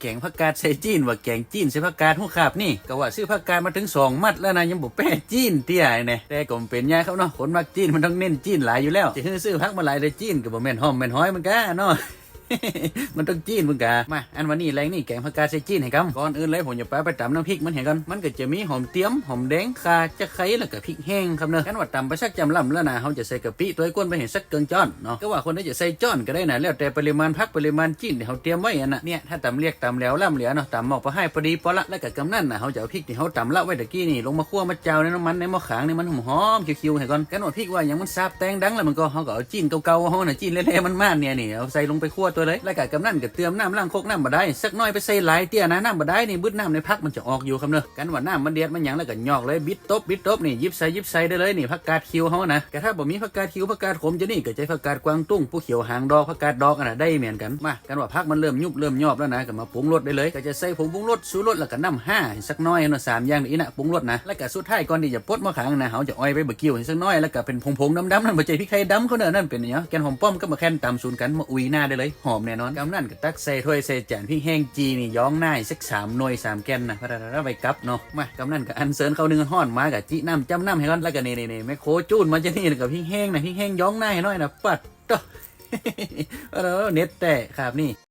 แกงผักกาดใส่จีนว่าแกงจีนใส่ผักกาดหัวขาบนี่ก็ว่าซื้อผักกาดมาถึงสองมัดแล้วนะยังบอกแป้จีนเตี้ยเนี่ยแต่ก็เป็นยาเขาเนาะคนมักจีนมันต้องเน้นจีนหลายอยู่แล้วจะซื้อผักมาหลายเลยจีนก็บ่แม่นหอมแม่นห้อยมันก็เนาะ มันต้องจีนมึงกะมาอันวันนี้แรงนี่แกงผักกาดใส่จีนให้ครับก่อนอื่นเลยผมจะไปไปตำน้ำพริกมันเห็นกันมันก็จะมีหอมเตี้ยมหอมแดงข่าจะไคร้แล้วก็พริกแห้งครับเนอะกันว่าตำไปสักจำลำแล้วนะเขาจะใส่กะปิตัวก้นไปเห็นสักเกิงจ้อนเนาะก็ว่าคนที่จะใส่จ้อนก็ได้นะแล้วแต่ปริมาณพักปริมาณจีนที่เขาเตรียมไว้อันน่ะเนี่ยถ้าตำเรียกตำแล้วล่ำเหลือเนาะตำหมอกพอให้พอดีพอละแล้วก็กำนั่นนะเขาจะเอาพริกที่เขาตำละไว้ตะกี้นี่ลงมาคั่วมาเจ้าในน้ำมันในหม้อขางนี่มันหอมๆคิวๆให้ก่อนกันว่าพริกว่าอย่างมันซาบแตงดังแล้วมันก็เขาก็เอาจีนเก่าๆเขาน่ะจีนเละๆมันมานเนี่ยนี่เอาใส่ลงไปคั่วตัวเลยแล้วก็กำนันก็เติมน้ำล้างโคกน้ำบาได้สักน้อยไปใส่หลายเตี้ยนะน้ำบาได้นี่บึดน้ำในพักมันจะออกอยู่ครับเนอะกันว่าน้ำมันเดือดมันหยังแล้วก็หยอกเลยบิดตบบิดตบนี่ยิบใส่ยิบใส่ได้เลยนี่ผักกาดคิวเขานะแต่ถ้าบ่มีผักกาดคิวผักกาดขมจะนี่ก็ใจผักกาดกวางตุ้งผู้เขียวหางดอกผักกาดดอกอันน่ะได้เหมือนกันมากันว่าพักมันเริ่มยุบเริ่มยอบแล้วนะก็มาปรุงรสได้เลยก็จะใส่ผงปรุงรสสูรสแล้วก็น้ำห้าสักน้อยเนาะสามอย่างนี้นะปรุงรสนะแล้วก็สุดท้ายก่อนที่จะปดมะขางนะเขาจะอ้อยไปบะกิ้วสักน้อยแล้วก็เป็นผงๆดำๆนั่นบ่ใจพริกไทยดำเขาเนอะนั่นเป็นอย่างเงี้ยแกนหอมป้อมก็มาแค่นตำสูนย์กันมาอุยหน้าได้เลยหอมแน่นอนกำนั่นก็ตักใส่ถ้วยใส่จานพี่แห้งจีนี่ย้องหน้าอีสักสามหน่วยสามแกนนะพระราไปกับเนาะมากำนั่นก็อันเซินเข้าหนึ่งห้อนมากับจีน้ำจำน้ำให้ก่อนแล้วก็นี่นี่แม่โคจูนมันจะนี่กับพี่แห้งนะพี่แห้งย้องหน้าให้น้อยนะปัดต่อเออเน็ตแต่ครับนี่